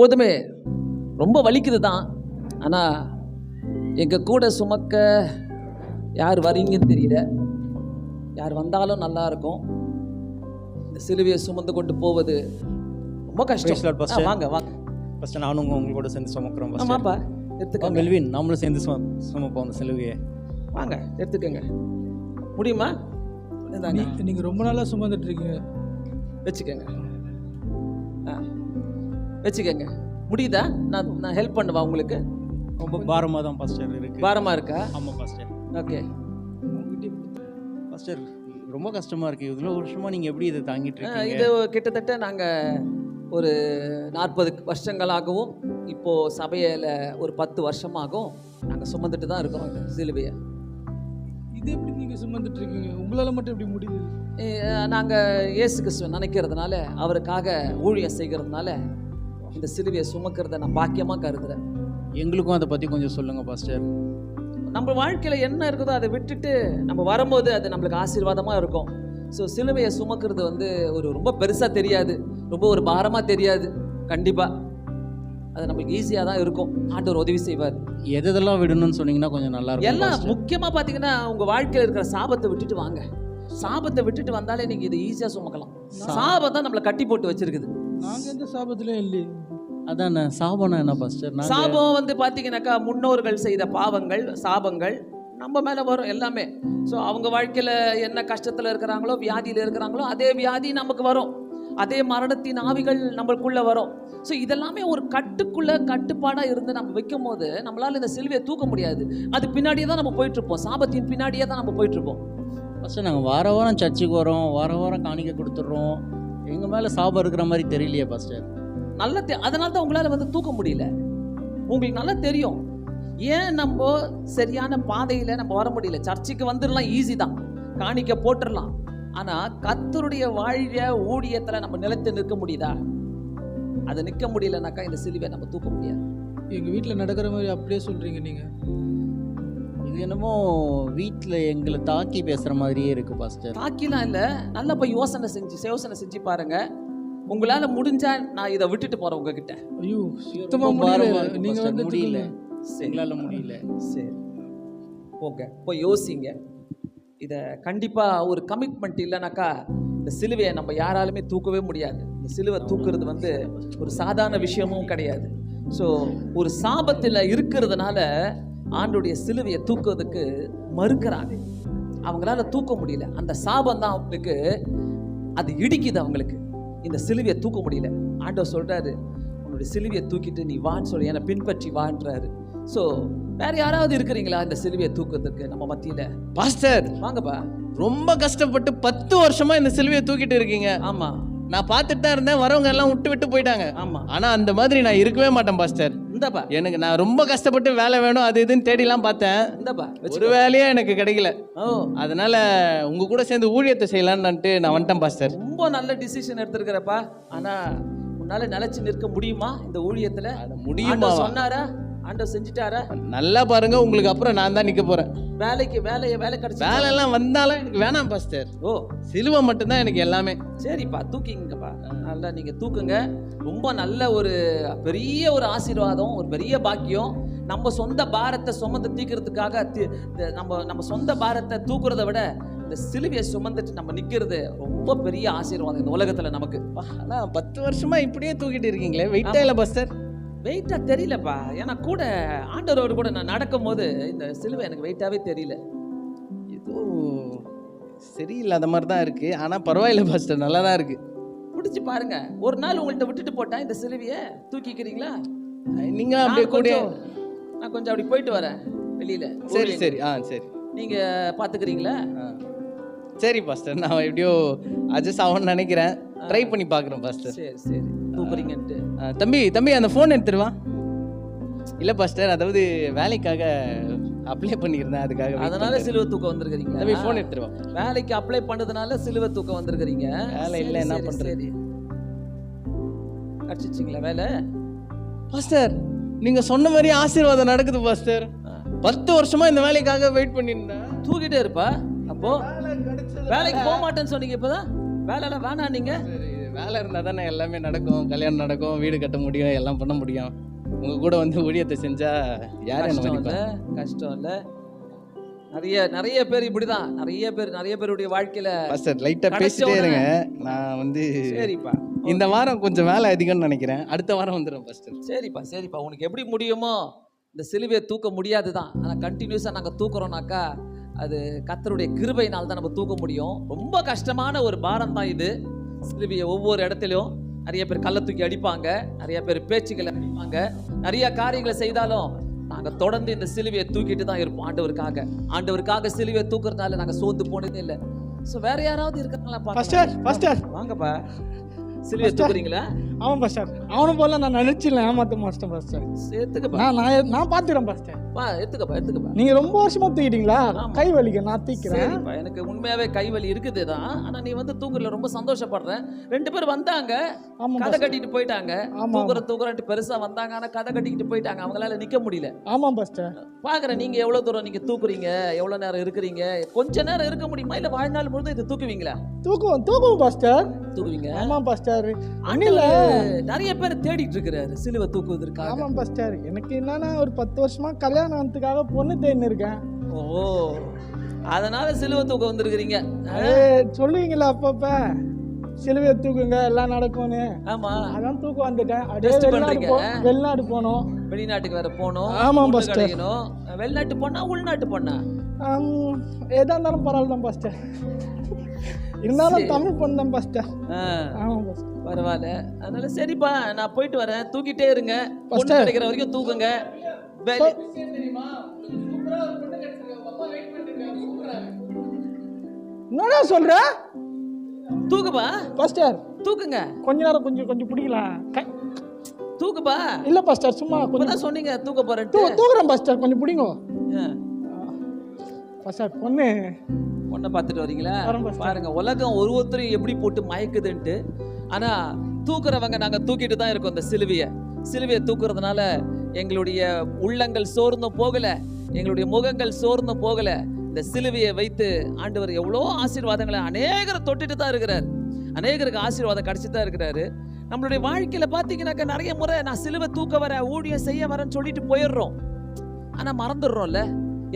எப்போதுமே ரொம்ப வலிக்குது தான் ஆனால் எங்கள் கூட சுமக்க யார் வரீங்கன்னு தெரியல. யார் வந்தாலும் நல்லா இருக்கும். இந்த சிலுவையை சுமந்து கொண்டு போவது ரொம்ப கஷ்டம். வாங்க வாங்க. ஃபஸ்ட்டு நானும் உங்க உங்க கூட சேர்ந்து சுமக்கிறோம் ஆமாப்பா எடுத்துக்கோங்க. மெல்வின் நாமளும் சேர்ந்து சும சுமப்போம் அந்த சிலுவையை. வாங்க எடுத்துக்கோங்க. முடியுமா? இந்தாங்க. நீ- நீங்க ரொம்ப நாளா சுமந்துட்டு இருக்கீங்க. வச்சுக்கோங்க. ஆ. வச்சுக்கோங்க. முடியுதா? நான் நான் ஹெல்ப் பண்ணுவா உங்களுக்கு? ரொம்ப பாரமாக தான் பாஸ்டர் இருக்கு. பாரமாக இருக்கா? ஆமாம் பாஸ்டர் ஓகே பாஸ்டர் ரொம்ப கஷ்டமா இருக்கு. இவ்வளோ வருஷமா நீங்க எப்படி இதை தாங்கிட்டு இருக்கீங்க? இது கிட்டத்தட்ட நாங்கள் ஒரு நாற்பது வருஷங்களாகவும் இப்போது சபையில் ஒரு பத்து வருஷமாகவும் நாங்கள் சுமந்துட்டு தான் இருக்கிறோம் சிலுவையை. இது எப்படி நீங்க சுமந்துட்டு இருக்கீங்க? உங்களால மட்டும் எப்படி முடியுது? நாங்கள் இயேசு கிறிஸ்துவ நினைக்கிறதுனால அவருக்காக ஊழியம் செய்கிறதுனால இந்த சிலுவையை சுமக்கிறத நான் பாக்கியமாக கருதுறேன். எங்களுக்கும் அதை பத்தி கொஞ்சம் சொல்லுங்க பாஸ்டர். நம்ம வாழ்க்கையில் என்ன இருக்குதோ அதை விட்டுட்டு நம்ம வரும்போது அது நம்மளுக்கு ஆசீர்வாதமாக இருக்கும். ஸோ சிலுவையை சுமக்கிறது வந்து ஒரு ரொம்ப பெருசாக தெரியாது. ரொம்ப ஒரு பாரமாக தெரியாது. கண்டிப்பாக அது நம்மளுக்கு ஈஸியாக தான் இருக்கும். ஆண்டவர் உதவி செய்வார். எது எதெல்லாம் விடணும்னு சொன்னீங்கன்னா கொஞ்சம் நல்லா இருக்கும் எல்லாம். முக்கியமாக பார்த்தீங்கன்னா உங்கள் வாழ்க்கையில் இருக்கிற சாபத்தை விட்டுட்டு வாங்க. சாபத்தை விட்டுட்டு வந்தாலே நீங்கள் இது ஈஸியாக சுமக்கலாம். சாபம் தான் நம்மளை கட்டி போட்டு வச்சிருக்குது. நாங்க எந்த சாபத்திலயும் இல்லையே. அதானே சாபனா என்ன பாஸ்டர் நான் சாபம் வந்து பார்த்தீங்கன்னாக்கா முன்னோர்கள் செய்த பாவங்கள் சாபங்கள் நம்ம மேலே வரும் எல்லாமே. ஸோ அவங்க வாழ்க்கையில் என்ன கஷ்டத்தில் இருக்கிறாங்களோ வியாதியில் இருக்கிறாங்களோ அதே வியாதி நமக்கு வரும். அதே மரணத்தின் ஆவிகள் நம்மளுக்குள்ள வரும். ஸோ இதெல்லாமே ஒரு கட்டுக்குள்ள கட்டுப்பாடாக இருந்து நம்ம வைக்கும் போது நம்மளால இந்த சிலுவையை தூக்க முடியாது. அது பின்னாடியே தான் நம்ம போயிட்டு இருப்போம் சாபத்தின் பின்னாடியே தான் நம்ம போயிட்டு இருப்போம் ஃபஸ்ட்டு நாங்கள் வார வாரம் சர்ச்சுக்கு வரோம். வார வாரம் காணிக்க கொடுத்துட்றோம். எங்கள் மேலே சாபம் இருக்கிற மாதிரி தெரியலையே பாஸ்டர் நல்ல தெ அதனால தான் உங்களால் வந்து தூக்க முடியல. உங்களுக்கு நல்லா தெரியும். ஏன் நம்ம சரியான பாதையில் நம்ம வர முடியல? சர்ச்சுக்கு வந்துடலாம் ஈஸி தான். காணிக்க போட்டுடலாம். ஆனால் கத்தருடைய வாழ்க ஊழியத்தில் நம்ம நிலைத்து நிற்க முடியுதா? அது நிற்க முடியலனாக்கா இந்த சிலுவை நம்ம தூக்க முடியாது. எங்கள் வீட்டில் நடக்கிற மாதிரி அப்படியே சொல்கிறீங்க நீங்கள் இது என்னமோ வீட்டில் எங்களை தாக்கி பேசுகிற மாதிரியே இருக்கு பாஸ்டர். தாக்கிலாம் இல்லை. நல்லா போய் யோசனை செஞ்சு யோசனை செஞ்சு பாருங்க. உங்களால் முடிஞ்சா நான் இதை விட்டுட்டு போகிறேன் உங்ககிட்ட. ஐயோ சுத்தமா ரொம்ப பாரமா முடியல இருக்கு நீங்க pastor. வந்து முடியல. எங்களால் முடியல. சரி. ஓகே போய் யோசிங்க. இதை கண்டிப்பாக ஒரு கமிட்மெண்ட் இல்லைனாக்கா இந்த சிலுவையை நம்ம யாராலுமே தூக்கவே முடியாது. இந்த சிலுவை தூக்குறது வந்து ஒரு சாதாரண விஷயமும் கிடையாது. ஸோ ஒரு சாபத்தில் இருக்கிறதுனால ஆண்டுடைய சிலுவையை தூக்குறதுக்கு மறுக்கிறாங்க. அவங்களால தூக்க முடியல. அந்த சாபம் தான் அவங்களுக்கு அது இடிக்குது அவங்களுக்கு. இந்த சிலுவையை தூக்க முடியல. ஆண்டவர் சொல்றாரு உன்னுடைய சிலுவையை தூக்கிட்டு நீ வான்னு சொல்லி என்னை பின்பற்றி வான்றாரு. ஸோ வேற யாராவது இருக்கிறீங்களா இந்த சிலுவையை தூக்குறதுக்கு நம்ம மத்தியில? பாஸ்டர் வாங்கப்பா. ரொம்ப கஷ்டப்பட்டு பத்து வருஷமா இந்த சிலுவையை தூக்கிட்டு இருக்கீங்க. ஆமா. நான் பார்த்துட்டு தான் இருந்தேன் வரவங்க எல்லாம் விட்டு விட்டு போயிட்டாங்க. ஆமா. ஆனா அந்த மாதிரி நான் இருக்கவே மாட்டேன் பாஸ்டர் இந்தப்பா. எனக்கு நான் ரொம்ப கஷ்டப்பட்டு வேலை வேணும் அது இதுன்னு தேடிலாம் பார்த்தேன். இந்தப்பா ஒரு. வேலையே எனக்கு கிடைக்கல. ஓ. அதனால உங்க கூட சேர்ந்து ஊழியத்தை செய்யலான்னுட்டு நான் வந்துட்டேன் பாஸ்டர். ரொம்ப நல்ல டிசிஷன் எடுத்திருக்கிறப்பா. ஆனா உன்னால நிலைச்சு நிற்க முடியுமா இந்த ஊழியத்துல? முடியுமா சொன்னாரா? ஆண்டவர் செஞ்சுட்டாரா? நல்லா பாருங்க உங்களுக்கு அப்புறம் நான் தான் நிக்க போறேன். வேலைக்கு வேலையை வேலை கிடைச்சு வேலை எல்லாம் வந்தாலும் எனக்கு வேணாம் பாஸ்டர். ஓ. சிலுவை மட்டும்தான் எனக்கு எல்லாமே. சரிப்பா தூக்கிங்கப்பா நல்லா நீங்கள் தூக்குங்க. ரொம்ப நல்ல ஒரு பெரிய ஒரு ஆசீர்வாதம் ஒரு பெரிய பாக்கியம். நம்ம சொந்த பாரத்தை சுமந்து தீக்கிறதுக்காக நம்ம நம்ம சொந்த பாரத்தை தூக்குறதை விட இந்த சிலுவையை சுமந்துட்டு நம்ம நிற்கிறது ரொம்ப பெரிய ஆசீர்வாதம் இந்த உலகத்தில் நமக்கு. ஆனா பத்து வருஷமா இப்படியே தூக்கிட்டு இருக்கீங்களே வெயிட்டா இல்ல பாஸ்டர்? வெயிட்டாக தெரியலப்பா. ஏன்னா கூட ஆண்டவரோடு கூட நான் நடக்கும்போது இந்த சிலுவை எனக்கு வெயிட்டாகவே தெரியல. ஏதோ சரியில்லாத மாதிரி தான் இருக்கு. ஆனா பரவாயில்ல பாஸ்டர் நல்லா தான் இருக்கு. பிடிச்சி பாருங்க. ஒரு நாள் உங்கள்கிட்ட விட்டுட்டு போட்டா இந்த சிலுவையை தூக்கிக்கிறீங்களா? நீங்க நான் அப்படியே கூட நான் கொஞ்சம் அப்படி போயிட்டு வரேன் வெளியில. சரி சரி. ஆ சரி. நீங்க பாத்துக்கிறீங்களா? ஆ. சரி பாஸ்டர் நான் எப்படியோ அட்ஜஸ்ட் ஆகும்னு நினைக்கிறேன். ட்ரை பண்ணி பார்க்குறேன் பாஸ்டர் சரி சரி. தூக்குறீங்கன்ட்டு. ஆ, தம்பி தம்பி அந்த ஃபோன் எடுத்துருவா இல்லை பாஸ்டர் அதாவது வேலைக்காக அப்ளை பண்ணியிருந்தேன் அதுக்காக அதனால. சிலுவை தூக்கம் வந்திருக்கிறீங்களா தம்பி ஃபோன் எடுத்துருவா வேலைக்கு அப்ளை பண்ணதுனால சிலுவை தூக்கம் வந்திருக்கிறீங்க. வேலை இல்ல, என்ன பண்றது? கிடைச்சிச்சிங்களா வேலை? பாஸ்டர் நீங்க சொன்ன மாதிரி ஆசீர்வாதம் நடக்குது பாஸ்டர் பத்து வருஷமா இந்த வேலைக்காக வெயிட் பண்ணியிருந்தேன். தூக்கிட்டே இருப்பா? அப்போ? வேலைக்கு போக மாட்டேன்னு சொன்னீங்க இப்பதான்? வேலைலாம் வேணாம் நீங்க. வேலை இருந்தால் தானே எல்லாமே நடக்கும் கல்யாணம் நடக்கும் வீடு கட்ட முடியும் எல்லாம் பண்ண முடியும். உங்கள் கூட வந்து ஊழியத்தை செஞ்சால் யார் என்ன இல்ல கஷ்டம் இல்ல. நிறைய நிறைய பேர் இப்படிதான். நிறைய பேர் நிறைய பேருடைய வாழ்க்கையில லைட்டாக கடைசி பேசிட்டே இருங்க. நான் வந்து சரிப்பா இந்த வாரம் கொஞ்சம் வேலை அதிகம்னு நினைக்கிறேன். அடுத்த வாரம் வந்துடும் பாஸ்டர் சரிப்பா சரிப்பா. உனக்கு எப்படி முடியுமோ இந்த சிலுவையை தூக்க முடியாது தான் ஆனால் கண்டினியூஸாக நாங்கள் தூக்குறோம்னாக்கா அது கத்தருடைய கிருபையினால் தான் நம்ம தூக்க முடியும். ரொம்ப கஷ்டமான ஒரு பாரம் தான் இது. சிலுவையை ஒவ்வொரு இடத்துலையும் நிறைய பேர் கல்லை தூக்கி அடிப்பாங்க நிறைய பேர் பேச்சுக்களை அடிப்பாங்க. நிறைய காரியங்களை செய்தாலும் நாங்கள் தொடர்ந்து இந்த சிலுவையை தூக்கிட்டு தான் இருப்போம் ஆண்டவருக்காக. ஆண்டவருக்காக சிலுவையை தூக்குறதுனால நாங்கள் சோர்ந்து போனதே இல்லை. ஸோ வேற யாராவது பாஸ்டர் வாங்கப்பா. சிலுவையை தூக்குறீங்களா? ஆமாம் பாஸ்டர் அவனை போல நான் நினைச்சிடல ஏமாத்த மாட்டேன் பாஸ்டர் எடுத்துக்கப்பா. நான் நான் நான் பார்த்துக்கிறேன் பாஸ்டர் பா எடுத்துக்கப்பா எடுத்துக்கப்பா. நீங்க ரொம்ப வருஷமா தூக்கிட்டீங்களா? ஆமா. கை வலிக்க நான் தூக்கிறேன். எனக்கு உண்மையாவே கைவலி இருக்குது தான். ஆனா நீ வந்து தூக்குறதுல ரொம்ப சந்தோஷப்படுறேன். ரெண்டு பேர் வந்தாங்க ஆமா கதை கட்டிட்டு போயிட்டாங்க. ஆமா தூக்குற தூக்குறன்ட்டு பெருசா வந்தாங்க ஆனா கதை கட்டிக்கிட்டு போயிட்டாங்க. அவங்களால நிக்க முடியல. ஆமாம் பாஸ்டர் பாக்குறேன் நீங்க எவ்வளவு தூரம் நீங்க தூக்குறீங்க? எவ்வளவு நேரம் இருக்கிறீங்க? கொஞ்ச நேரம் இருக்க முடியுமா? இல்ல வாழ்நாள் முழுதும் இது தூக்குவீங்களா? தூக்குவோம் தூக்குவோம் பாஸ்டர் தூக்குவீங்க. ஆமாம் பாஸ்டர் ஆண்டவர். நிறைய பேர் தேடிட்டு இருக்கிறாரு சிலுவை தூக்குவதற்காக. ஆமாம் பாஸ்டர் எனக்கு என்னன்னா ஒரு பத்து வருஷமா கல்யாணத்துக்காக பொண்ணு தேடின்னு இருக்கேன். ஓ அதனால சிலுவை தூக்க வந்திருக்கிறீங்க. சொல்லுவீங்களா அப்பப்ப? சிலுவையை தூக்குங்க எல்லாம் நடக்கும்னு. ஆமா. அதான் தூக்கம் வந்துட்டேன். வெளிநாடு போனோம் வெளிநாட்டுக்கு வேற ஆமாம் பொண்ணு பாஸ்டர். கிடைக்கணும். வெளிநாட்டு பொண்ணா உள்நாட்டு ஆம், எதா இருந்தாலும் பரவாயில்ல தான் பாஸ்டர் இருந்தாலும் தமிழ் பொண்ணு தான் பாஸ்டர் ஆ, ஆமாம் பாஸ்டர் பரவாயில்ல. அதனால சரிப்பா நான் போயிட்டு வரேன். தூக்கிட்டே இருங்க. பொண்ணு. கிடைக்கிற வரைக்கும் தூக்குங்க என்னடா சொல்ற? தூக்குப்பா பாஸ்டர் தூக்குங்க. கொஞ்ச நேரம் கொஞ்சம் கொஞ்சம் பிடிக்கலாம் தூக்குப்பா. இல்ல பாஸ்டர் சும்மா கொஞ்சம் சொன்னீங்க தூக்க போறேன்ட்டு. தூ தூக்குறேன் பாஸ்டர் கொஞ்சம் பிடிங்க. பாஸ்டர் பொண்ணு. பொண்ணை பார்த்துட்டு வரீங்களா. பாருங்க உலகம் ஒரு ஒருத்தரையும் எப்படி போட்டு மயக்குதுன்ட்டு ஆனா தூக்குறவங்க நாங்க தூக்கிட்டு தான் இருக்கோம் இந்த சிலுவையை. சிலுவையை தூக்குறதுனால எங்களுடைய உள்ளங்கள் சோர்ந்தும் போகல. எங்களுடைய முகங்கள் சோர்ந்தும் போகல. இந்த சிலுவையை வைத்து ஆண்டவர் எவ்வளோ ஆசீர்வாதங்களை அநேகரை தொட்டுட்டு தான் இருக்கிறார். அநேகருக்கு ஆசீர்வாதம் கிடைச்சிட்டு தான் இருக்கிறாரு. நம்மளுடைய வாழ்க்கையில பார்த்தீங்கன்னாக்கா நிறைய முறை நான் சிலுவை தூக்க வர ஊழியம் செய்ய வரேன்னு சொல்லிட்டு போயிடுறோம். ஆனா மறந்துடுறோம்ல.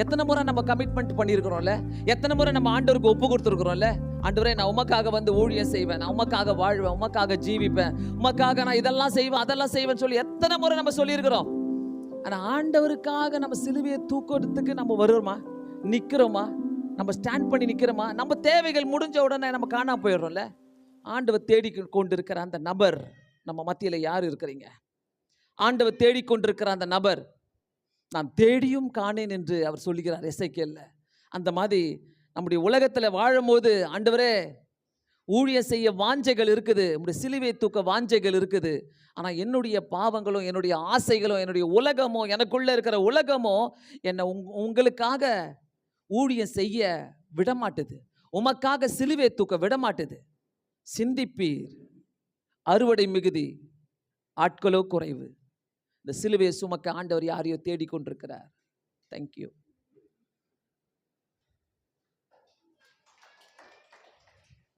எத்தனை முறை நம்ம கமிட்மெண்ட் பண்ணியிருக்கிறோம்ல. எத்தனை முறை நம்ம ஆண்டவருக்கு ஒப்பு கொடுத்துருக்குறோம்ல. ஆண்டவரே நான் உமக்காக வந்து ஊழியம் செய்வேன். நான் உமக்காக வாழ்வேன். உமக்காக ஜீவிப்பேன். உமக்காக நான் இதெல்லாம் செய்வேன் அதெல்லாம் செய்வேன்னு சொல்லி எத்தனை முறை நம்ம சொல்லியிருக்கிறோம். ஆனா ஆண்டவருக்காக நம்ம சிலுவையை தூக்கிறதுக்கு நம்ம வருவோமா நிக்கிறோமா? நம்ம ஸ்டாண்ட் பண்ணி நிக்கிறோமா? நம்ம தேவைகள் முடிஞ்ச உடனே நம்ம காணாம போயிடுறோம்ல? ஆண்டவர் தேடி கொண்டிருக்கிற அந்த நபர் நம்ம மத்தியில் யார் இருக்கிறீங்க? ஆண்டவர் தேடிக்கொண்டிருக்கிற அந்த நபர் நான் தேடியும் காணேன் என்று அவர் சொல்லுகிறார் இசைக்கல்ல அந்த மாதிரி நம்முடைய உலகத்தில் வாழும்போது ஆண்டவரே ஊழியம் செய்ய வாஞ்சைகள் இருக்குது நம்முடைய சிலுவை தூக்க வாஞ்சைகள் இருக்குது. ஆனால் என்னுடைய பாவங்களும் என்னுடைய ஆசைகளும் என்னுடைய உலகமோ எனக்குள்ளே இருக்கிற உலகமோ என்னை உங் உங்களுக்காக ஊழியம் செய்ய விடமாட்டுது. உமக்காக சிலுவை தூக்க விடமாட்டுது. சிந்திப்பீர். அறுவடை மிகுதி. ஆட்களோ குறைவு. இந்த சிலுவையை சுமக்க ஆண்டவர் யாரையோ தேடிக்கொண்டிருக்கிறார். தேங்க்யூ